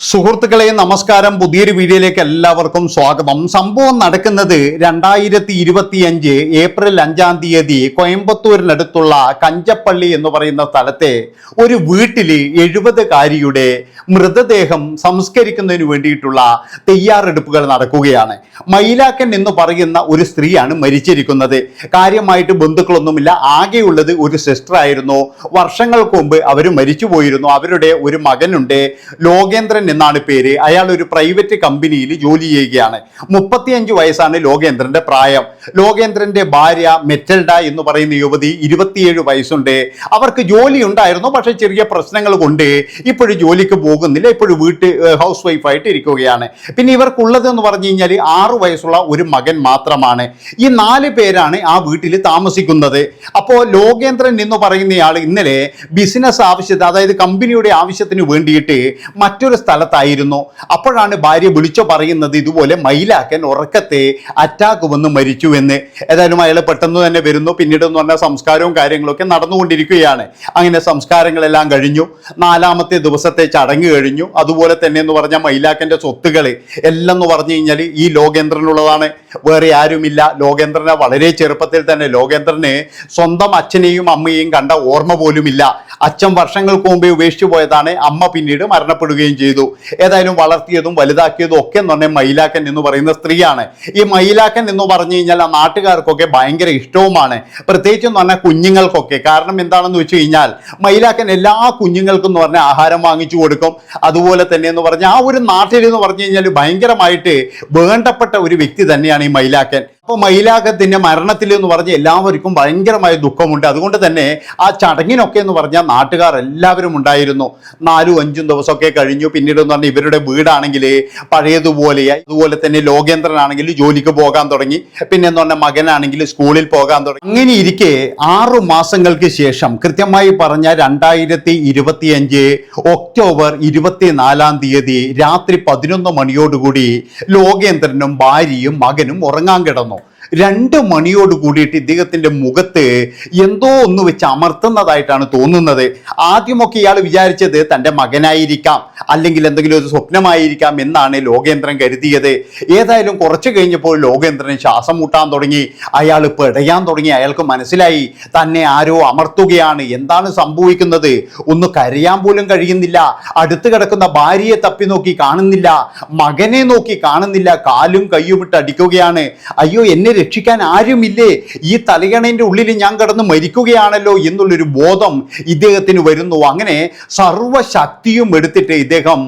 സുഹൃത്തുക്കളെ നമസ്കാരം. പുതിയൊരു വീഡിയോയിലേക്ക് എല്ലാവർക്കും സ്വാഗതം. സംഭവം നടക്കുന്നത് രണ്ടായിരത്തി ഇരുപത്തിയഞ്ച് ഏപ്രിൽ അഞ്ചാം തീയതി കോയമ്പത്തൂരിനടുത്തുള്ള കഞ്ചപ്പള്ളി എന്ന് പറയുന്ന സ്ഥലത്തെ ഒരു വീട്ടിൽ എഴുപതുകാരിയുടെ മൃതദേഹം സംസ്കരിക്കുന്നതിന് വേണ്ടിയിട്ടുള്ള തയ്യാറെടുപ്പുകൾ നടക്കുകയാണ്. മൈലാക്കൻ എന്ന് പറയുന്ന ഒരു സ്ത്രീയാണ് മരിച്ചിരിക്കുന്നത്. കാര്യമായിട്ട് ബന്ധുക്കളൊന്നുമില്ല. ആകെയുള്ളത് ഒരു സിസ്റ്റർ ആയിരുന്നു വർഷങ്ങൾക്ക് മുമ്പ് അവർ മരിച്ചു പോയിരുന്നു അവരുടെ ഒരു മകനുണ്ട്. ലോകേന്ദ്രൻ എന്നാണ് പേര്. അയാൾ ഒരു പ്രൈവറ്റ് കമ്പനിയിൽ ജോലി ചെയ്യുകയാണ്. മുപ്പത്തിയഞ്ച് വയസ്സാണ് ലോകേന്ദ്രന്റെ പ്രായം. ലോകേന്ദ്രന്റെ ഭാര്യ മെറ്റൽഡ എന്ന് പറയുന്ന യുവതി ഇരുപത്തിയേഴ് വയസ്സുണ്ട്. അവർക്ക് ജോലി ഉണ്ടായിരുന്നു പക്ഷെ ചെറിയ പ്രശ്നങ്ങൾ കൊണ്ട് ഇപ്പോഴും ജോലിക്ക് പോകുന്നില്ല. ഇപ്പോഴും വീട്ട് ഹൗസ് വൈഫായിട്ട് ഇരിക്കുകയാണ്. പിന്നെ ഇവർക്കുള്ളത് എന്ന് പറഞ്ഞു കഴിഞ്ഞാൽ ആറ് വയസ്സുള്ള ഒരു മകൻ മാത്രമാണ്. ഈ നാല് പേരാണ് ആ വീട്ടിൽ താമസിക്കുന്നത്. അപ്പോൾ ലോകേന്ദ്രൻ എന്ന് പറയുന്നയാൾ ഇന്നലെ ബിസിനസ് ആവശ്യത്തിന് അതായത് കമ്പനിയുടെ ആവശ്യത്തിന് വേണ്ടിയിട്ട് മറ്റൊരു സ്ഥലത്തായിരുന്നു അപ്പോഴാണ് ഭാര്യ വിളിച്ചു പറയുന്നത് ഇതുപോലെ മയിലാക്കൻ ഉറക്കത്തെ അറ്റാക്ക് വന്ന് മരിച്ചു എന്ന് ഏതായാലും അയാൾ പെട്ടെന്ന് തന്നെ വരുന്നു. പിന്നീട് എന്ന് പറഞ്ഞാൽ സംസ്കാരവും കാര്യങ്ങളൊക്കെ നടന്നുകൊണ്ടിരിക്കുകയാണ്. അങ്ങനെ സംസ്കാരങ്ങളെല്ലാം കഴിഞ്ഞു. നാലാമത്തെ ദിവസത്തെ ചടങ്ങ് കഴിഞ്ഞു. അതുപോലെ തന്നെ എന്ന് പറഞ്ഞാൽ മയിലാക്കന്റെ സ്വത്തുകൾ എല്ലാം എന്ന് പറഞ്ഞു കഴിഞ്ഞാൽ ഈ ലോകേന്ദ്രനുള്ളതാണ്. വേറെ ആരുമില്ല. ലോകേന്ദ്രനെ വളരെ ചെറുപ്പത്തിൽ തന്നെ ലോകേന്ദ്രന് സ്വന്തം അച്ഛനെയും അമ്മയെയും കണ്ട ഓർമ്മ പോലുമില്ല. അച്ഛൻ വർഷങ്ങൾക്ക് മുമ്പേ ഉപേക്ഷിച്ചു പോയതാണ്. അമ്മ പിന്നീട് മരണപ്പെടുകയും ചെയ്തു. ഏതായാലും വളർത്തിയതും വലുതാക്കിയതും ഒക്കെ എന്ന് പറഞ്ഞാൽ മയിലാക്കൻ എന്ന് പറയുന്ന സ്ത്രീയാണ്. ഈ മയിലാക്കൻ എന്ന് പറഞ്ഞു കഴിഞ്ഞാൽ ആ നാട്ടുകാർക്കൊക്കെ ഭയങ്കര ഇഷ്ടവുമാണ്. പ്രത്യേകിച്ച് എന്ന് പറഞ്ഞാൽ കുഞ്ഞുങ്ങൾക്കൊക്കെ. കാരണം എന്താണെന്ന് വെച്ച് കഴിഞ്ഞാൽ മയിലാക്കൻ എല്ലാ കുഞ്ഞുങ്ങൾക്കും എന്ന് പറഞ്ഞാൽ ആഹാരം വാങ്ങിച്ചു കൊടുക്കും. അതുപോലെ തന്നെ എന്ന് പറഞ്ഞാൽ ആ ഒരു നാട്ടിൽ എന്ന് പറഞ്ഞു കഴിഞ്ഞാൽ ഭയങ്കരമായിട്ട് വേണ്ടപ്പെട്ട ഒരു വ്യക്തി തന്നെയാണ് ഈ മയിലാക്കൻ. അപ്പോൾ മയിലാക്കത്തിന്റെ മരണത്തിൽ എന്ന് പറഞ്ഞ് എല്ലാവർക്കും ഭയങ്കരമായ ദുഃഖമുണ്ട്. അതുകൊണ്ട് തന്നെ ആ ചടങ്ങിനൊക്കെ എന്ന് പറഞ്ഞാൽ നാട്ടുകാർ എല്ലാവരും ഉണ്ടായിരുന്നു. നാലും അഞ്ചും ദിവസമൊക്കെ കഴിഞ്ഞു. പിന്നീട് എന്ന് പറഞ്ഞാൽ ഇവരുടെ വീടാണെങ്കിൽ പഴയതുപോലെയായി അതുപോലെ തന്നെ ലോകേന്ദ്രനാണെങ്കിൽ ജോലിക്ക് പോകാൻ തുടങ്ങി. പിന്നെ എന്ന് പറഞ്ഞാൽ മകനാണെങ്കിൽ സ്കൂളിൽ പോകാൻ തുടങ്ങി. അങ്ങനെ ഇരിക്കെ ആറു മാസങ്ങൾക്ക് ശേഷം കൃത്യമായി പറഞ്ഞ രണ്ടായിരത്തി ഇരുപത്തിയഞ്ച് ഒക്ടോബർ ഇരുപത്തിനാലാം തീയതി രാത്രി പതിനൊന്ന് മണിയോടുകൂടി ലോകേന്ദ്രനും ഭാര്യയും മകനും ഉറങ്ങാൻ കിടന്നു. രണ്ട് മണിയോട് കൂടിയിട്ട് ഇദ്ദേഹത്തിന്റെ മുഖത്ത് എന്തോ ഒന്ന് വെച്ച് അമർത്തുന്നതായിട്ടാണ് തോന്നുന്നത്. ആദ്യമൊക്കെ ഇയാൾ വിചാരിച്ചത് തന്റെ മകനായിരിക്കാം അല്ലെങ്കിൽ എന്തെങ്കിലും ഒരു സ്വപ്നമായിരിക്കാം എന്നാണ് ലോകേന്ദ്രൻ കരുതിയത്. ഏതായാലും കുറച്ച് കഴിഞ്ഞപ്പോൾ ലോകേന്ദ്രൻ ശ്വാസം മുട്ടാൻ തുടങ്ങി. അയാൾ പെടയാൻ തുടങ്ങി. അയാൾക്ക് മനസ്സിലായി. തന്നെ ആരോ അമർത്തുകയാണ്. എന്താണ് സംഭവിക്കുന്നത്? ഒന്ന് കരയാൻ പോലും കഴിയുന്നില്ല. അടുത്ത് കിടക്കുന്ന ഭാര്യയെ തപ്പി നോക്കി കാണുന്നില്ല. മകനെ നോക്കി കാണുന്നില്ല. കാലും കയ്യും ഇട്ട് അടിക്കുകയാണ്. അയ്യോ എന്നെ രക്ഷിക്കാൻ ആരുമില്ലേ? ഈ തലയണേന്റെ ഉള്ളിൽ ഞാൻ കിടന്ന് മരിക്കുകയാണല്ലോ എന്നുള്ളൊരു ബോധം ഇദ്ദേഹത്തിന് വരുന്നു. അങ്ങനെ സർവശക്തിയും എടുത്തിട്ട് ഇദ്ദേഹം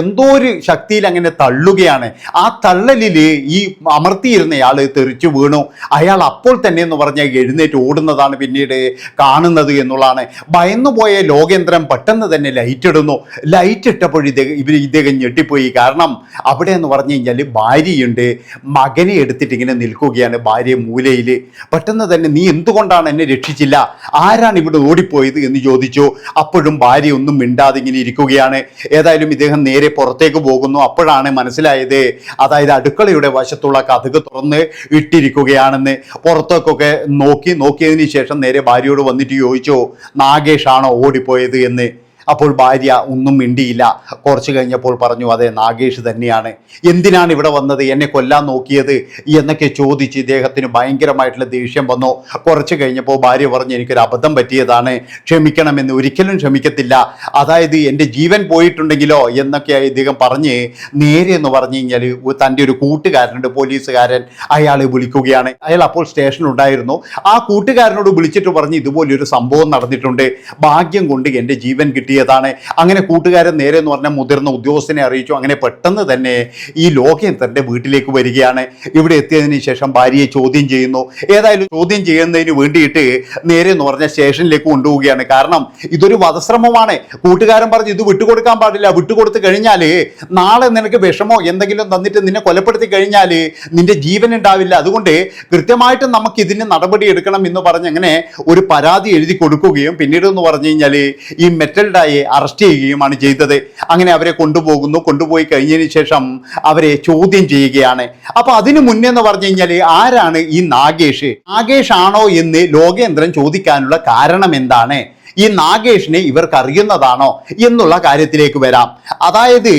എന്തോ ഒരു ശക്തിയിൽ അങ്ങനെ തള്ളുകയാണ്. ആ തള്ളലിൽ ഈ അമർത്തിയിരുന്നയാൾ തെറിച്ചു വീണു. അയാൾ അപ്പോൾ തന്നെ എന്ന് പറഞ്ഞാൽ എഴുന്നേറ്റ് ഓടുന്നതാണ് പിന്നീട് കാണുന്നത് എന്നുള്ളതാണ്. ഭയന്നുപോയ ലോകേന്ദ്രൻ പെട്ടെന്ന് തന്നെ ലൈറ്റ് ഇടുന്നു. ലൈറ്റ് ഇട്ടപ്പോൾ ഇദ്ദേഹം ഇവർ ഇദ്ദേഹം ഞെട്ടിപ്പോയി. കാരണം അവിടെ എന്ന് പറഞ്ഞു കഴിഞ്ഞാൽ ഭാര്യയുണ്ട്. മകനെ എടുത്തിട്ട് ഇങ്ങനെ നിൽക്കുകയാണ്. ഭാര്യ മൂലയിൽ പെട്ടെന്ന് തന്നെ നീ എന്തുകൊണ്ടാണ് എന്നെ രക്ഷിച്ചില്ല? ആരാണ് ഇവിടെ ഓടിപ്പോയത്? എന്ന് ചോദിച്ചു. അപ്പോഴും ഭാര്യ ഒന്നും മിണ്ടാതെ ഇങ്ങനെ ഇരിക്കുകയാണ്. ഏതായാലും ഇദ്ദേഹം നേരെ പുറത്തേക്ക് പോകുന്നു. അപ്പോഴാണ് മനസ്സിലായത് അതായത് അടുക്കളയുടെ വശത്തുള്ള കഥക് തുറന്ന് ഇട്ടിരിക്കുകയാണെന്ന്. പുറത്തേക്കൊക്കെ നോക്കി നോക്കിയതിന് ശേഷം നേരെ ഭാര്യയോട് വന്നിട്ട് ചോദിച്ചു നാഗേഷാണോ ഓടിപ്പോയത്? എന്ന്. അപ്പോൾ ഭാര്യ ഒന്നും മിണ്ടിയില്ല. കുറച്ച് കഴിഞ്ഞപ്പോൾ പറഞ്ഞു അതെ നാഗേഷ് തന്നെയാണ്. എന്തിനാണ് ഇവിടെ വന്നത്? എന്നെ കൊല്ലാൻ നോക്കിയത്? എന്നൊക്കെ ചോദിച്ച് ഇദ്ദേഹത്തിന് ഭയങ്കരമായിട്ടുള്ള ദേഷ്യം വന്നു. കുറച്ച് കഴിഞ്ഞപ്പോൾ ഭാര്യ പറഞ്ഞു എനിക്കൊരു അബദ്ധം പറ്റിയതാണ്. ക്ഷമിക്കണമെന്ന് ഒരിക്കലും ക്ഷമിക്കത്തില്ല. അതായത് എന്റെ ജീവൻ പോയിട്ടുണ്ടെങ്കിലോ? എന്നൊക്കെ ഇദ്ദേഹം പറഞ്ഞ് നേരെ എന്ന് പറഞ്ഞു കഴിഞ്ഞാൽ തന്റെ ഒരു കൂട്ടുകാരനുണ്ട് പോലീസുകാരൻ. അയാളെ വിളിക്കുകയാണ്. അയാൾ അപ്പോൾ സ്റ്റേഷനിലുണ്ടായിരുന്നു. ആ കൂട്ടുകാരനോട് വിളിച്ചിട്ട് പറഞ്ഞ് ഇതുപോലൊരു സംഭവം നടന്നിട്ടുണ്ട്. ഭാഗ്യം കൊണ്ട് എന്റെ ജീവൻ കിട്ടിയതാണ് അങ്ങനെ കൂട്ടുകാരൻ നേരെ എന്ന് പറഞ്ഞാൽ മുതിർന്ന ഉദ്യോഗസ്ഥനെ അറിയിച്ചു. അങ്ങനെ പെട്ടെന്ന് തന്നെ ഈ ലോകേന്ദ്രന്റെ വീട്ടിലേക്ക് വരികയാണ്. ഇവിടെ എത്തിയതിന് ശേഷം ഭാര്യയെ ചോദ്യം ചെയ്യുന്നു. ഏതായാലും ചോദ്യം ചെയ്യുന്നതിന് വേണ്ടിയിട്ട് നേരെ എന്ന് പറഞ്ഞാൽ സ്റ്റേഷനിലേക്ക് കൊണ്ടുപോവുകയാണ്. കാരണം ഇതൊരു വധശ്രമമാണ്. കൂട്ടുകാരൻ പറഞ്ഞ് ഇത് വിട്ടുകൊടുക്കാൻ പാടില്ല. വിട്ടുകൊടുത്ത് കഴിഞ്ഞാൽ നാളെ നിനക്ക് വിഷമോ എന്തെങ്കിലും തന്നിട്ട് നിന്നെ കൊലപ്പെടുത്തി കഴിഞ്ഞാൽ നിന്റെ ജീവൻ ഉണ്ടാവില്ല. അതുകൊണ്ട് കൃത്യമായിട്ട് നമുക്ക് ഇതിന് നടപടി എടുക്കണം എന്ന് പറഞ്ഞ് അങ്ങനെ ഒരു പരാതി എഴുതി കൊടുക്കുകയും പിന്നീട് എന്ന് പറഞ്ഞു കഴിഞ്ഞാൽ ഈ മെറ്റൽഡായെ അറസ്റ്റ് ചെയ്യുകയുമാണ് ചെയ്തത്. അങ്ങനെ അവരെ കൊണ്ടുപോകുന്നു. കൊണ്ടുപോയി കഴിഞ്ഞതിന് ശേഷം അവരെ ചോദ്യം ചെയ്യുകയാണ്. അപ്പൊ അതിനു മുന്നേ എന്ന് പറഞ്ഞു കഴിഞ്ഞാൽ ആരാണ് ഈ നാഗേഷ്? നാഗേഷ് ആണോ എന്ന് ലോകേന്ദ്രൻ ചോദിക്കാനുള്ള കാരണം എന്താണ്? ഈ നാഗേഷിനെ ഇവർക്ക് അറിയുന്നതാണോ എന്നുള്ള കാര്യത്തിലേക്ക് വരാം. അതായത്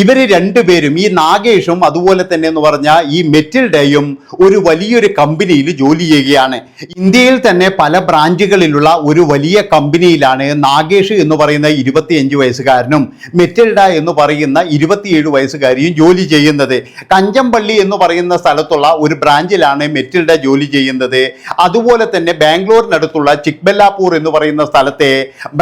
ഇവർ രണ്ടുപേരും ഈ നാഗേഷും അതുപോലെ തന്നെ എന്ന് പറഞ്ഞാൽ ഈ മെറ്റിൽഡയും ഒരു വലിയൊരു കമ്പനിയിൽ ജോലി ചെയ്യുകയാണ്. ഇന്ത്യയിൽ തന്നെ പല ബ്രാഞ്ചുകളിലുള്ള ഒരു വലിയ കമ്പനിയിലാണ് നാഗേഷ് എന്ന് പറയുന്ന ഇരുപത്തിയഞ്ച് വയസ്സുകാരനും മെറ്റിൽഡ എന്ന് പറയുന്ന ഇരുപത്തിയേഴ് വയസ്സുകാരിയും ജോലി ചെയ്യുന്നത്. കഞ്ചംപള്ളി എന്ന് പറയുന്ന സ്ഥലത്തുള്ള ഒരു ബ്രാഞ്ചിലാണ് മെറ്റിൽഡ ജോലി ചെയ്യുന്നത്. അതുപോലെ തന്നെ ബാംഗ്ലൂരിനടുത്തുള്ള ചിക്ബെല്ലാപൂർ എന്ന് പറയുന്ന സ്ഥലത്തെ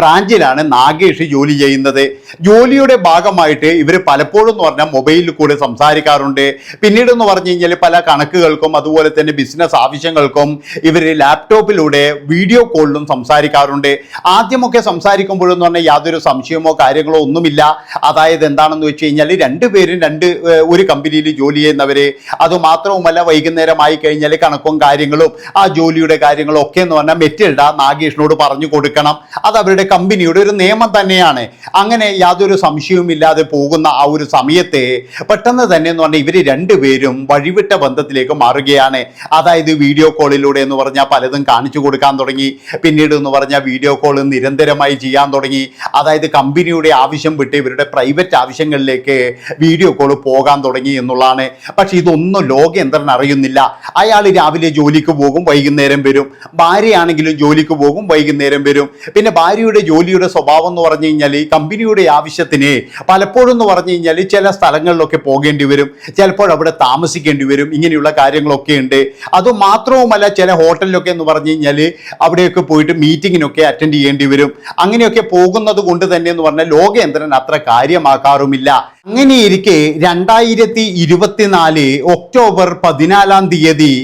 ബ്രാഞ്ചിലാണ് നാഗേഷ് ജോലി ചെയ്യുന്നത്. ജോലിയുടെ ഭാഗമായിട്ട് ഇവർ പലപ്പോഴും എന്ന് പറഞ്ഞാൽ മൊബൈലിൽ കൂടെ സംസാരിക്കാറുണ്ട്. പിന്നീട് എന്ന് പറഞ്ഞു കഴിഞ്ഞാൽ പല കണക്കുകൾക്കും അതുപോലെ തന്നെ ബിസിനസ് ആവശ്യങ്ങൾക്കും ഇവർ ലാപ്ടോപ്പിലൂടെ വീഡിയോ കോളിലും സംസാരിക്കാറുണ്ട്. ആദ്യമൊക്കെ സംസാരിക്കുമ്പോഴെന്ന് പറഞ്ഞാൽ യാതൊരു സംശയമോ കാര്യങ്ങളോ ഒന്നുമില്ല. അതായത് എന്താണെന്ന് വെച്ച് കഴിഞ്ഞാൽ രണ്ടുപേരും രണ്ട് ഒരു കമ്പനിയിൽ ജോലി ചെയ്യുന്നവര് അതുമാത്രവുമല്ല വൈകുന്നേരമായി കഴിഞ്ഞാൽ കണക്കും കാര്യങ്ങളും ആ ജോലിയുടെ കാര്യങ്ങളും ഒക്കെ എന്ന് പറഞ്ഞാൽ മെറ്റിൽഡ നാഗേഷിനോട് പറഞ്ഞു കൊടുക്കണം. അത് അവരുടെ കമ്പനിയുടെ ഒരു നിയമം തന്നെയാണ്. അങ്ങനെ യാതൊരു സംശയവുമില്ലാതെ പോകുന്ന ആ ഒരു സമയത്തെ പെട്ടെന്ന് തന്നെ എന്ന് പറഞ്ഞാൽ ഇവർ രണ്ടുപേരും വഴിവിട്ട ബന്ധത്തിലേക്ക് മാറുകയാണ്. അതായത് വീഡിയോ കോളിലൂടെ എന്ന് പറഞ്ഞാൽ പലതും കാണിച്ചു കൊടുക്കാൻ തുടങ്ങി. പിന്നീട് എന്ന് പറഞ്ഞാൽ വീഡിയോ കോൾ നിരന്തരമായി ചെയ്യാൻ തുടങ്ങി. അതായത് കമ്പനിയുടെ ആവശ്യം വിട്ട് ഇവരുടെ പ്രൈവറ്റ് ആവശ്യങ്ങളിലേക്ക് വീഡിയോ കോൾ പോകാൻ തുടങ്ങി എന്നുള്ളതാണ്. പക്ഷെ ഇതൊന്നും ലോകേന്ദ്രൻ അറിയുന്നില്ല. അയാൾ രാവിലെ ജോലിക്ക് പോകും വൈകുന്നേരം വരും. ഭാര്യയാണെങ്കിലും ജോലിക്ക് പോകും വൈകുന്നേരം വരും. പിന്നെ ഭാര്യയുടെ ജോലിയുടെ സ്വഭാവം എന്ന് പറഞ്ഞു കഴിഞ്ഞാൽ ഈ കമ്പനിയുടെ ആവശ്യത്തിന് പലപ്പോഴും എന്ന് പറഞ്ഞു കഴിഞ്ഞാൽ ചില സ്ഥലങ്ങളിലൊക്കെ പോകേണ്ടി വരും. ചിലപ്പോൾ അവിടെ താമസിക്കേണ്ടി വരും. ഇങ്ങനെയുള്ള കാര്യങ്ങളൊക്കെ ഉണ്ട്. അതുമാത്രവുമല്ല ചില ഹോട്ടലിലൊക്കെ എന്ന് പറഞ്ഞു കഴിഞ്ഞാൽ അവിടെയൊക്കെ പോയിട്ട് മീറ്റിങ്ങിനൊക്കെ അറ്റൻഡ് ചെയ്യേണ്ടി വരും. അങ്ങനെയൊക്കെ പോകുന്നത് കൊണ്ട് തന്നെ എന്ന് പറഞ്ഞാൽ ലോകേന്ദ്രൻ അത്ര കാര്യമാക്കാറുമില്ല. അങ്ങനെയിരിക്കെ രണ്ടായിരത്തി ഇരുപത്തിനാല് ഒക്ടോബർ പതിനാലാം തീയതി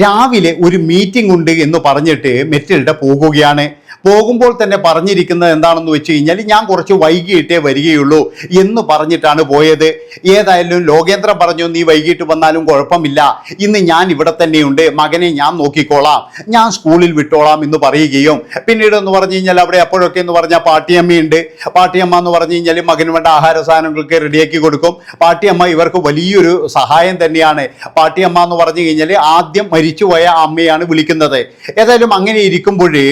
രാവിലെ ഒരു മീറ്റിംഗ് ഉണ്ട് എന്ന് പറഞ്ഞിട്ട് മെറ്റിൽഡ പോകുകയാണ്. പോകുമ്പോൾ തന്നെ പറഞ്ഞിരിക്കുന്നത് എന്താണെന്ന് വെച്ച് കഴിഞ്ഞാൽ ഞാൻ കുറച്ച് വൈകിട്ടേ വരികയുള്ളൂ എന്ന് പറഞ്ഞിട്ടാണ് പോയത്. ഏതായാലും ലോകേന്ദ്രൻ പറഞ്ഞു നീ വൈകിട്ട് വന്നാലും കുഴപ്പമില്ല. ഇന്ന് ഞാൻ ഇവിടെ തന്നെയുണ്ട്. മകനെ ഞാൻ നോക്കിക്കോളാം. ഞാൻ സ്കൂളിൽ വിട്ടോളാം എന്ന് പറയുകയും പിന്നീട് എന്ന് പറഞ്ഞു കഴിഞ്ഞാൽ അവിടെ അപ്പോഴൊക്കെ എന്ന് പറഞ്ഞാൽ പാട്ടിയമ്മയുണ്ട്. പാട്ടിയമ്മ എന്ന് പറഞ്ഞു കഴിഞ്ഞാൽ മകന് വേണ്ട ആഹാര സാധനങ്ങൾക്ക് റെഡിയാക്കി കൊടുക്കും. പാട്ടിയമ്മ ഇവർക്ക് വലിയൊരു സഹായം തന്നെയാണ്. പാട്ടിയമ്മ എന്ന് പറഞ്ഞു കഴിഞ്ഞാൽ ആദ്യം മരിച്ചുപോയ അമ്മയാണ് വിളിക്കുന്നത്. ഏതായാലും അങ്ങനെ ഇരിക്കുമ്പോഴേ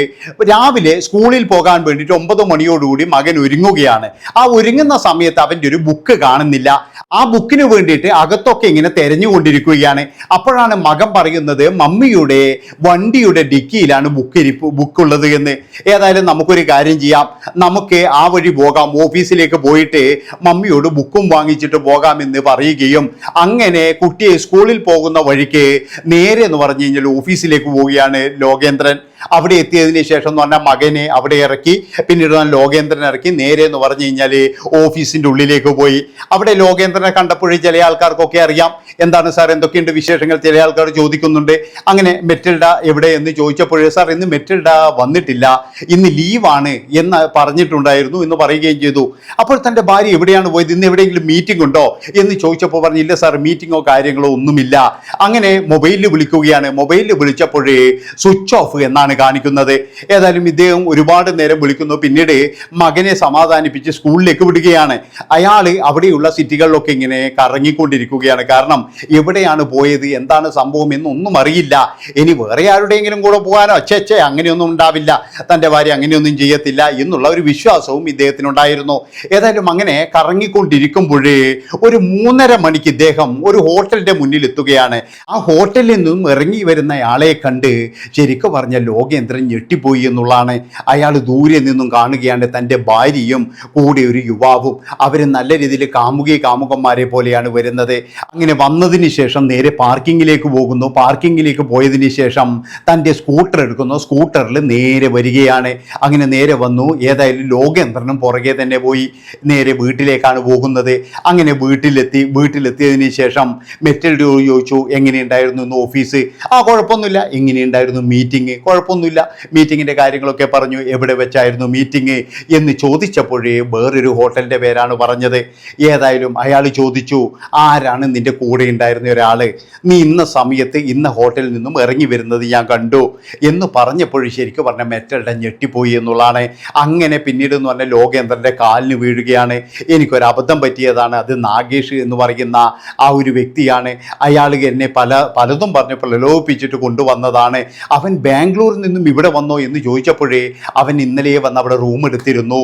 രാവിലെ സ്കൂളിൽ പോകാൻ വേണ്ടിയിട്ട് ഒമ്പത് മണിയോടുകൂടി മകൻ ഒരുങ്ങുകയാണ്. ആ ഒരുങ്ങുന്ന സമയത്ത് അവന്റെ ഒരു ബുക്ക് കാണുന്നില്ല. ആ ബുക്കിന് വേണ്ടിയിട്ട് അകത്തൊക്കെ ഇങ്ങനെ തെരഞ്ഞുകൊണ്ടിരിക്കുകയാണ്. അപ്പോഴാണ് മകൻ പറയുന്നത് മമ്മിയുടെ വണ്ടിയുടെ ഡിക്കിയിലാണ് ബുക്ക് ഇരിപ്പ് ബുക്കുള്ളത് എന്ന്. ഏതായാലും നമുക്കൊരു കാര്യം ചെയ്യാം. നമുക്ക് ആ വഴി പോകാം. ഓഫീസിലേക്ക് പോയിട്ട് മമ്മിയോട് ബുക്കും വാങ്ങിച്ചിട്ട് പോകാമെന്ന് പറയുകയും അങ്ങനെ കുട്ടിയെ സ്കൂളിൽ പോകുന്ന വഴിക്ക് നേരെ എന്ന് പറഞ്ഞു കഴിഞ്ഞാൽ ഓഫീസിലേക്ക് പോവുകയാണ് ലോകേന്ദ്രൻ. അവിടെ എത്തിയതിന് ശേഷം എന്ന് പറഞ്ഞാൽ മകനെ അവിടെ ഇറക്കി പിന്നീട് ലോകേന്ദ്രൻ ഇറക്കി. നേരെ എന്ന് പറഞ്ഞു കഴിഞ്ഞാൽ ഓഫീസിന്റെ ഉള്ളിലേക്ക് പോയി. അവിടെ ലോകേന്ദ്രനെ കണ്ടപ്പോഴേ ചില ആൾക്കാർക്കൊക്കെ അറിയാം. എന്താണ് സാർ എന്തൊക്കെയുണ്ട് വിശേഷങ്ങൾ? ചില ആൾക്കാർ ചോദിക്കുന്നുണ്ട്. അങ്ങനെ മെറ്റിൽഡ എവിടെ എന്ന് ചോദിച്ചപ്പോഴേ സാർ ഇന്ന് മെറ്റിൽഡ വന്നിട്ടില്ല. ഇന്ന് ലീവാണ് എന്ന് പറഞ്ഞിട്ടുണ്ടായിരുന്നു എന്ന് പറയുകയും ചെയ്തു. അപ്പോൾ തന്റെ ഭാര്യ എവിടെയാണ് പോയത്? ഇന്ന് എവിടെയെങ്കിലും മീറ്റിംഗ് ഉണ്ടോ എന്ന് ചോദിച്ചപ്പോൾ പറഞ്ഞില്ല സാർ മീറ്റിങ്ങോ കാര്യങ്ങളോ ഒന്നുമില്ല. അങ്ങനെ മൊബൈലിൽ വിളിക്കുകയാണ്. മൊബൈലിൽ വിളിച്ചപ്പോഴേ സ്വിച്ച് ഓഫ് എന്നാണ് കാണിക്കുന്നത്. ഏതായാലും ഇദ്ദേഹം ഒരുപാട് നേരം വിളിക്കുന്നു. പിന്നീട് മകനെ സമാധാനിപ്പിച്ച് സ്കൂളിലേക്ക് വിടുകയാണ്. അയാൾ അവിടെയുള്ള സിറ്റികളിലൊക്കെ ഇങ്ങനെ കറങ്ങിക്കൊണ്ടിരിക്കുകയാണ്. കാരണം എവിടെയാണ് പോയത് എന്താണ് സംഭവം എന്നൊന്നും അറിയില്ല. ഇനി വേറെ ആരുടെയെങ്കിലും കൂടെ പോകാനോ അച്ഛേ അങ്ങനെയൊന്നും ഉണ്ടാവില്ല. തന്റെ ഭാര്യ അങ്ങനെയൊന്നും ചെയ്യത്തില്ല എന്നുള്ള ഒരു വിശ്വാസവും ഇദ്ദേഹത്തിനുണ്ടായിരുന്നു. ഏതായാലും അങ്ങനെ കറങ്ങിക്കൊണ്ടിരിക്കുമ്പോഴേ ഒരു മൂന്നര മണിക്ക് ഇദ്ദേഹം ഒരു ഹോട്ടലിന്റെ മുന്നിൽ എത്തുകയാണ് ആ ഹോട്ടലിൽ നിന്നും ഇറങ്ങി വരുന്നയാളെ കണ്ട് ശരിക്കും പറഞ്ഞ ലോകേന്ദ്രൻ ഞെട്ടിപ്പോയി എന്നുള്ളതാണ്. അയാൾ ദൂരെ നിന്നും കാണുകയാണ് തന്റെ ഭാര്യയും കൂടെ ഒരു യുവാവും. അവർ നല്ല രീതിയിൽ കാമുകി കാമുകന്മാരെ പോലെയാണ് വരുന്നത്. അങ്ങനെ വന്നതിന് ശേഷം നേരെ പാർക്കിങ്ങിലേക്ക് പോകുന്നു. പാർക്കിങ്ങിലേക്ക് പോയതിന് ശേഷം തന്റെ സ്കൂട്ടർ എടുക്കുന്നു. സ്കൂട്ടറിൽ നേരെ വരികയാണ്. അങ്ങനെ നേരെ വന്നു. ഏതായാലും ലോകേന്ദ്രനും പുറകെ തന്നെ പോയി നേരെ വീട്ടിലേക്കാണ് പോകുന്നത്. അങ്ങനെ വീട്ടിലെത്തി. വീട്ടിലെത്തിയതിന് ശേഷം മെറ്റൽ ചോദിച്ചു എങ്ങനെയുണ്ടായിരുന്നു ഇന്ന് ഓഫീസ്? ആ കുഴപ്പമൊന്നുമില്ല. എങ്ങനെയുണ്ടായിരുന്നു മീറ്റിംഗ്? കുഴപ്പമൊന്നുമില്ല. മീറ്റിങ്ങിന്റെ കാര്യങ്ങളൊക്കെ പറഞ്ഞു എവിടെ വെച്ചായിരുന്നു മീറ്റിംഗ് എന്ന് ചോദിച്ചപ്പോഴേ വേറൊരു ഹോട്ടലിന്റെ പേരാണ് പറഞ്ഞത്. ഏതായാലും അയാൾ ചോദിച്ചു ആരാണ് നിന്റെ കൂടെ ഉണ്ടായിരുന്ന ഒരാൾ നീ ഇന്ന സമയത്ത് ഇന്ന ഹോട്ടലിൽ നിന്നും ഇറങ്ങി വരുന്നത് ഞാൻ കണ്ടു. എന്ന് പറഞ്ഞപ്പോഴും ശരിക്കും പറഞ്ഞ മെറ്റലിടെ ഞെട്ടിപ്പോയി എന്നുള്ളതാണ്. അങ്ങനെ പിന്നീട് എന്ന് പറഞ്ഞാൽ ലോകേന്ദ്രന്റെ കാലിന് വീഴുകയാണ്. എനിക്കൊരു അബദ്ധം പറ്റിയതാണ്. അത് നാഗേഷ് എന്ന് പറയുന്ന ആ ഒരു വ്യക്തിയാണ്. അയാൾ എന്നെ പല പലതും പറഞ്ഞ് പ്രലോഭിപ്പിച്ചിട്ട് കൊണ്ടുവന്നതാണ്. അവൻ ബാംഗ്ലൂർ നിന്നും ഇവിടെ വന്നോ എന്ന് ചോദിച്ചപ്പോഴേ അവൻ ഇന്നലെ വന്ന് അവിടെ റൂം എടുത്തിരുന്നു.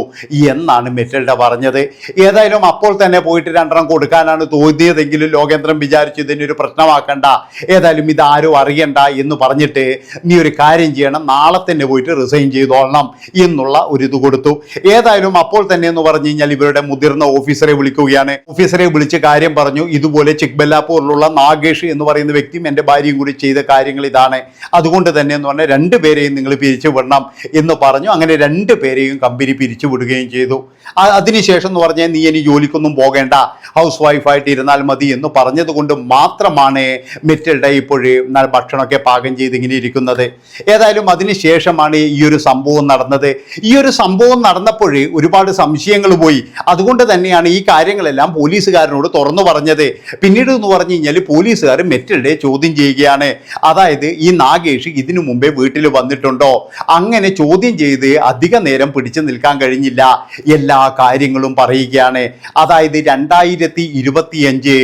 എന്നാണ് മെറ്റൽഡ പറഞ്ഞത്. ഏതായാലും അപ്പോൾ തന്നെ പോയിട്ട് രണ്ടെണ്ണം കൊടുക്കാനാണ് തോന്നിയതെങ്കിലും ലോകേന്ദ്രൻ വിചാരിച്ചു ഇതിനൊരു പ്രശ്നമാക്കണ്ട. ഏതായാലും ഇത് ആരും അറിയണ്ട എന്ന് പറഞ്ഞിട്ട് നീ ഒരു കാര്യം ചെയ്യണം. നാളെ തന്നെ പോയിട്ട് റിസൈൻ ചെയ്തോളണം എന്നുള്ള ഒരു ഇത് കൊടുത്തു. ഏതായാലും അപ്പോൾ തന്നെ എന്ന് പറഞ്ഞു കഴിഞ്ഞാൽ ഇവരുടെ മുതിർന്ന ഓഫീസറെ വിളിക്കുകയാണ്. ഓഫീസറെ വിളിച്ച് കാര്യം പറഞ്ഞു. ഇതുപോലെ ചിക്ബല്ലാപ്പൂരിലുള്ള നാഗേഷ് എന്ന് പറയുന്ന വ്യക്തിയും എന്റെ ഭാര്യയും കൂടി ചെയ്ത കാര്യങ്ങൾ ഇതാണ്. അതുകൊണ്ട് തന്നെ എന്ന് പറഞ്ഞാൽ രണ്ടുപേരെയും നിങ്ങൾ പിരിച്ചു വിടണം എന്ന് പറഞ്ഞു. അങ്ങനെ രണ്ട് പേരെയും കമ്പനി പിരിച്ചു വിടുകയും ചെയ്തു അതിനുശേഷം എന്ന് പറഞ്ഞാൽ നീ ഇനി ജോലിക്കൊന്നും പോകേണ്ട. ഹൗസ് വൈഫായിട്ട് ഇരുന്നാൽ മതി എന്ന് പറഞ്ഞത് കൊണ്ട് മാത്രമാണ് മെറ്റിൽഡ ഇപ്പോഴേ ഭക്ഷണമൊക്കെ പാകം ചെയ്ത് ഇങ്ങനെ ഇരിക്കുന്നത്. ഏതായാലും അതിനുശേഷമാണ് ഈ ഒരു സംഭവം നടന്നത്. ഈ ഒരു സംഭവം നടന്നപ്പോഴേ ഒരുപാട് സംശയങ്ങൾ പോയി. അതുകൊണ്ട് തന്നെയാണ് ഈ കാര്യങ്ങളെല്ലാം പോലീസുകാരനോട് തുറന്നു പറഞ്ഞത്. പിന്നീട് എന്ന് പറഞ്ഞു കഴിഞ്ഞാൽ പോലീസുകാർ മെറ്റിൽഡയെ ചോദ്യം ചെയ്യുകയാണ്. അതായത് ഈ നാഗേഷ് ഇതിനു മുമ്പേ വീട്ടിൽ വന്നിട്ടുണ്ടോ? അങ്ങനെ ചോദ്യം ചെയ്ത് അധിക നേരം പിടിച്ചു നിൽക്കാൻ കഴിഞ്ഞില്ല. എല്ലാ കാര്യങ്ങളും പറയുകയാണ്. അതായത് രണ്ടായിരത്തി ഇരുപത്തിയഞ്ച്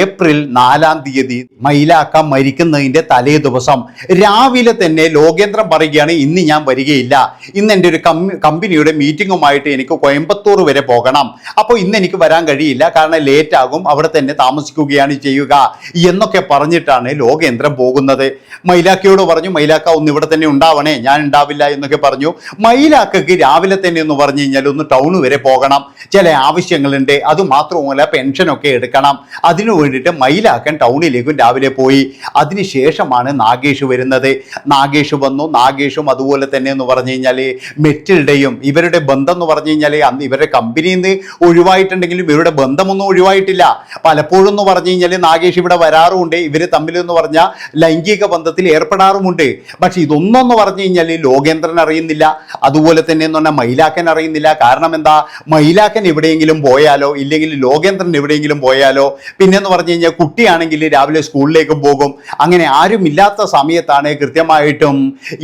ഏപ്രിൽ നാലാം തീയതി മൈലാക്ക മരിക്കുന്നതിന്റെ തലേ ദിവസം രാവിലെ തന്നെ ലോകേന്ദ്രൻ പറയുകയാണ് ഇന്ന് ഞാൻ വരികയില്ല. ഇന്ന് എന്റെ ഒരു കമ്പനിയുടെ മീറ്റിങ്ങുമായിട്ട് എനിക്ക് കോയമ്പത്തൂർ വരെ പോകണം. അപ്പോൾ ഇന്ന് എനിക്ക് വരാൻ കഴിയില്ല. കാരണം ലേറ്റ് ആകും അവിടെ തന്നെ താമസിക്കുകയാണ് ചെയ്യുക. എന്നൊക്കെ പറഞ്ഞിട്ടാണ് ലോകേന്ദ്രൻ പോകുന്നത്. മൈലാക്കയോട് പറഞ്ഞു മൈലാക്ക ഒന്ന് ഇവിടെ തന്നെ ഉണ്ടാവണേ ഞാൻ ഉണ്ടാവില്ല എന്നൊക്കെ പറഞ്ഞു. മൈലാക്കക്ക് രാവിലെ തന്നെ എന്ന് പറഞ്ഞു കഴിഞ്ഞാൽ ഒന്ന് ടൗൺ വരെ പോകണം. ചില ആവശ്യങ്ങളുണ്ട്. അത് മാത്രവുമല്ല പെൻഷനൊക്കെ എടുക്കണം. അതിനു വേണ്ടിയിട്ട് മയിലാക്കൻ ടൗണിലേക്കും രാവിലെ പോയി. അതിനുശേഷമാണ് നാഗേഷ് വരുന്നത്. നാഗേഷ് വന്നു. നാഗേഷും അതുപോലെ തന്നെ എന്ന് പറഞ്ഞു കഴിഞ്ഞാൽ മെറ്റിൽഡയും ഇവരുടെ ബന്ധം എന്ന് പറഞ്ഞു കഴിഞ്ഞാൽ അന്ന് ഇവരുടെ കമ്പനിയിൽ നിന്ന് ഒഴിവായിട്ടുണ്ടെങ്കിലും ഇവരുടെ ബന്ധമൊന്നും ഒഴിവായിട്ടില്ല. പലപ്പോഴും എന്ന് പറഞ്ഞു കഴിഞ്ഞാൽ നാഗേഷ് ഇവിടെ വരാറുമുണ്ട്. ഇവർ തമ്മിൽ എന്ന് പറഞ്ഞാൽ ലൈംഗിക ബന്ധത്തിൽ ഏർപ്പെടാറുമുണ്ട്. പക്ഷേ ഇതൊന്നും എന്ന് പറഞ്ഞു കഴിഞ്ഞാൽ ലോകേന്ദ്രൻ അറിയുന്നില്ല. അതുപോലെ തന്നെ എന്ന് പറഞ്ഞാൽ മൈലാക്കൻ അറിയുന്നില്ല. കാരണം എന്താ? മൈലാക്കൻ എവിടെയെങ്കിലും പോയാലോ ഇല്ലെങ്കിൽ ലോകേന്ദ്രൻ എവിടെയെങ്കിലും പോയാലോ പിന്നെന്ന് പറഞ്ഞു കഴിഞ്ഞാൽ കുട്ടിയാണെങ്കിൽ രാവിലെ സ്കൂളിലേക്ക് പോകും. അങ്ങനെ ആരും ഇല്ലാത്ത സമയത്താണ് കൃത്യമായിട്ടും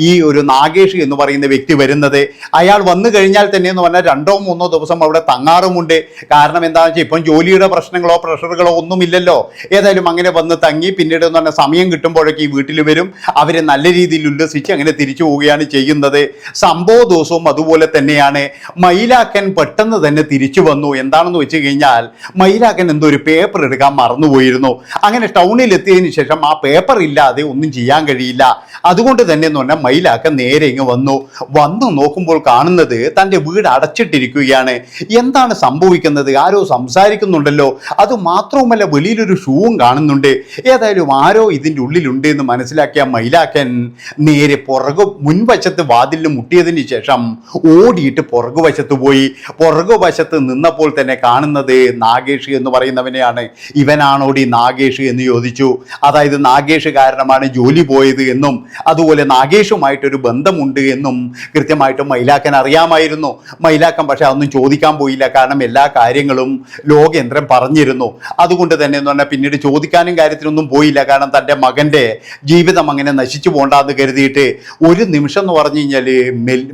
ഈ ഒരു നാഗേഷ് എന്ന് പറയുന്ന വ്യക്തി വരുന്നത്. അയാൾ വന്നു കഴിഞ്ഞാൽ തന്നെ എന്ന് പറഞ്ഞാൽ രണ്ടോ മൂന്നോ ദിവസം അവിടെ തങ്ങാറുമുണ്ട്. കാരണം എന്താണെന്ന് വെച്ചാൽ ഇപ്പം ജോലിയുടെ പ്രശ്നങ്ങളോ പ്രഷറുകളോ ഒന്നുമില്ലല്ലോ. ഏതായാലും അങ്ങനെ വന്ന് തങ്ങി പിന്നീട് എന്ന് പറഞ്ഞാൽ സമയം കിട്ടുമ്പോഴൊക്കെ ഈ വീട്ടിൽ വരും. അവരെ നല്ല രീതിയിൽ ഉല്ലസിച്ച് അങ്ങനെ തിരിച്ചു പോവുകയാണ് ചെയ്യുന്നത്. സംഭവ ദിവസവും അതുപോലെ തന്നെയാണ്. മയിലാക്കൻ പെട്ടെന്ന് തന്നെ തിരിച്ചു വന്നു. എന്താണെന്ന് വെച്ച് കഴിഞ്ഞാൽ മയിലാക്കൻ എന്തോ ഒരു പേപ്പർ എടുക്കാൻ മറന്നുപോയിരുന്നു. അങ്ങനെ ടൗണിൽ എത്തിയതിനു ശേഷം ആ പേപ്പർ ഇല്ലാതെ ഒന്നും ചെയ്യാൻ കഴിയില്ല. അതുകൊണ്ട് തന്നെ എന്ന് പറഞ്ഞാൽ മയിലാക്കൻ നേരെ ഇങ്ങ് വന്നു. വന്നു നോക്കുമ്പോൾ കാണുന്നത് തന്റെ വീട് അടച്ചിട്ടിരിക്കുകയാണ്. എന്താണ് സംഭവിക്കുന്നത്? ആരോ സംസാരിക്കുന്നുണ്ടല്ലോ. അത് മാത്രവുമല്ല വലിയൊരു ഷൂവും കാണുന്നുണ്ട്. ഏതായാലും ആരോ ഇതിന്റെ ഉള്ളിലുണ്ട് എന്ന് മനസ്സിലാക്കിയ മയിലാക്കൻ നേരെ പുറകു മുൻവശത്ത് വാതിലിൽ മുട്ടിയതിന് ശേഷം ഓടിയിട്ട് പുറകുവശത്ത് പോയി. പുറകുവശത്ത് നിന്നപ്പോൾ തന്നെ കാണുന്നത് നാഗേഷ് എന്ന് പറയുന്നവനെയാണ്. ഇവനാണോടി നാഗേഷ് എന്ന് ചോദിച്ചു. അതായത് നാഗേഷ് കാരണമാണ് ജോലി പോയത് എന്നും അതുപോലെ നാഗേഷുമായിട്ടൊരു ബന്ധമുണ്ട് എന്നും കൃത്യമായിട്ടും മൈലാക്കൻ അറിയാമായിരുന്നു. മൈലാക്കൻ പക്ഷെ അതൊന്നും ചോദിക്കാൻ പോയില്ല. കാരണം എല്ലാ കാര്യങ്ങളും ലോകേന്ദ്രൻ പറഞ്ഞിരുന്നു. അതുകൊണ്ട് തന്നെ എന്ന് പറഞ്ഞാൽ പിന്നീട് ചോദിക്കാനും കാര്യത്തിനൊന്നും പോയില്ല. കാരണം തന്റെ മകന്റെ ജീവിതം അങ്ങനെ നശിച്ചു പോകണ്ടെന്ന് കരുതിയിട്ട് ഒരു നിമിഷം എന്ന് പറഞ്ഞു കഴിഞ്ഞാൽ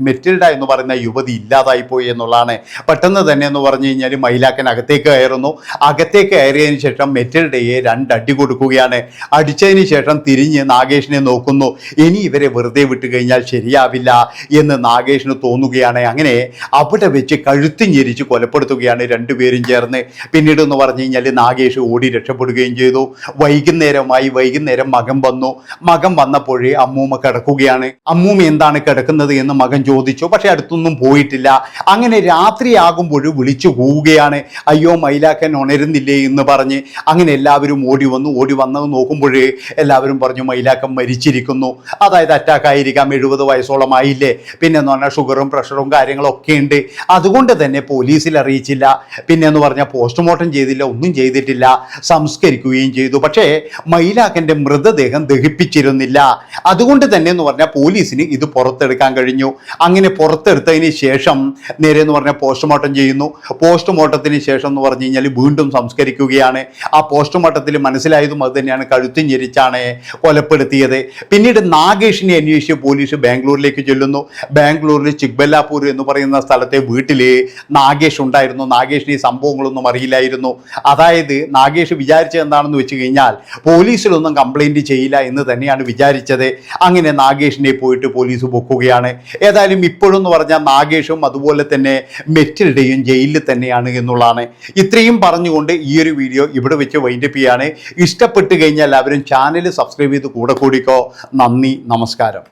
മെറ്റിൽഡ എന്ന് പറയുന്ന യുവതി ഇല്ലാതായി പോയി എന്നുള്ളതാണ്. പെട്ടെന്ന് തന്നെ എന്ന് പറഞ്ഞു കഴിഞ്ഞാൽ മൈലാക്കൻ അകത്തേക്ക് കയറുന്നു. അകത്തേക്ക് കയറിയതിന് ശേഷം മെറ്റിൽഡയെ രണ്ടടി കൊടുക്കുകയാണ്. അടിച്ചതിന് ശേഷം തിരിഞ്ഞ് നാഗേഷിനെ നോക്കുന്നു. ഇനി ഇവരെ വെറുതെ വിട്ട് കഴിഞ്ഞാൽ ശരിയാവില്ല എന്ന് നാഗേഷിന് തോന്നുകയാണ്. അങ്ങനെ അവിടെ വെച്ച് കഴുത്തി ഞെരിച്ച് കൊലപ്പെടുത്തുകയാണ് രണ്ടുപേരും ചേർന്ന്. പിന്നീട് എന്ന് പറഞ്ഞു കഴിഞ്ഞാൽ നാഗേഷ് ഓടി രക്ഷപ്പെടുകയും ചെയ്തു. വൈകുന്നേരമായി വൈകുന്നേരം മകൻ വന്നു. മകൻ വന്നപ്പോഴേ അമ്മൂമ്മ കിടക്കുകയാണ് അമ്മൂമ്മ എന്താണ് കിടക്കുന്നത് എന്ന് മകൻ ചോദിച്ചു. പക്ഷെ അടുത്തൊന്നും പോയിട്ടില്ല. അങ്ങനെ രാത്രിയാകുമ്പോൾ വിളിച്ചു പോവുകയാണ്. അയ്യോ മൈലാക്കൻ ഉണരുന്നില്ലേ എന്ന് പറഞ്ഞ് അങ്ങനെ എല്ലാവരും ഓടി വന്നു. ഓടി വന്നത് നോക്കുമ്പോഴേ എല്ലാവരും പറഞ്ഞു മൈലാക്കൻ മരിച്ചിരിക്കുന്നു. അതായത് അറ്റാക്ക് ആയിരിക്കാം. എഴുപത് വയസ്സോളം ആയില്ലേ? പിന്നെ എന്ന് പറഞ്ഞാൽ ഷുഗറും പ്രഷറും കാര്യങ്ങളും ഒക്കെ ഉണ്ട്. അതുകൊണ്ട് തന്നെ പോലീസിൽ അറിയിച്ചില്ല. പിന്നെ എന്ന് പറഞ്ഞാൽ പോസ്റ്റ്മോർട്ടം ചെയ്തില്ല. ഒന്നും ചെയ്തിട്ടില്ല. സംസ്കരിക്കുകയും ചെയ്തു. പക്ഷേ മൈലാക്കന്റെ മൃതദേഹം ദഹിപ്പിച്ചിരുന്നില്ല. അതുകൊണ്ട് തന്നെ എന്ന് പറഞ്ഞാൽ പോലീസിന് ഇത് പുറത്തെടുക്കാൻ കഴിഞ്ഞു. അങ്ങനെ പുറത്തെടുത്തതിന് ശേഷം നേരെ എന്ന് പറഞ്ഞാൽ പോസ്റ്റ്മോർട്ടം ചെയ്യുന്നു. പോസ്റ്റ്മോർട്ടത്തിന് ശേഷം എന്ന് പറഞ്ഞു കഴിഞ്ഞാൽ വീണ്ടും സംസ്കരിക്കുകയാണ്. ആ പോസ്റ്റ്മോർട്ടത്തിൽ മനസ്സിലായതും അത് തന്നെയാണ് കഴുത്തും ഞെരിച്ചാണ് കൊലപ്പെടുത്തിയത്. പിന്നീട് നാഗേഷിനെ അന്വേഷിച്ച് പോലീസ് ബാംഗ്ലൂരിലേക്ക് ചെല്ലുന്നു. ബാംഗ്ലൂരിൽ ചിക്ബല്ലാപൂർ എന്ന് പറയുന്ന സ്ഥലത്തെ വീട്ടിൽ നാഗേഷ് ഉണ്ടായിരുന്നു. നാഗേഷിന് ഈ സംഭവങ്ങളൊന്നും അറിയില്ലായിരുന്നു. അതായത് നാഗേഷ് വിചാരിച്ചത് എന്താണെന്ന് വെച്ച് കഴിഞ്ഞാൽ പോലീസിലൊന്നും കംപ്ലൈന്റ് ചെയ്യില്ല എന്ന് തന്നെയാണ് വിചാരിച്ചത്. അങ്ങനെ നാഗേഷ് നാഗേഷിനെ പോയിട്ട് പോലീസ് പൊക്കുകയാണ്. ഏതായാലും ഇപ്പോഴും എന്ന് പറഞ്ഞാൽ നാഗേഷും അതുപോലെ തന്നെ മെറ്റിൽഡയും ജയിലിൽ തന്നെയാണ് എന്നുള്ളതാണ്. ഇത്രയും പറഞ്ഞുകൊണ്ട് ഈ ഒരു വീഡിയോ ഇവിടെ വെച്ച് വൈൻഡപ്പ് ചെയ്യാണ്. ഇഷ്ടപ്പെട്ട് കഴിഞ്ഞാൽ എല്ലാവരും ചാനൽ സബ്സ്ക്രൈബ് ചെയ്ത് കൂടെ കൂടിക്കോ. നന്ദി നമസ്കാരം.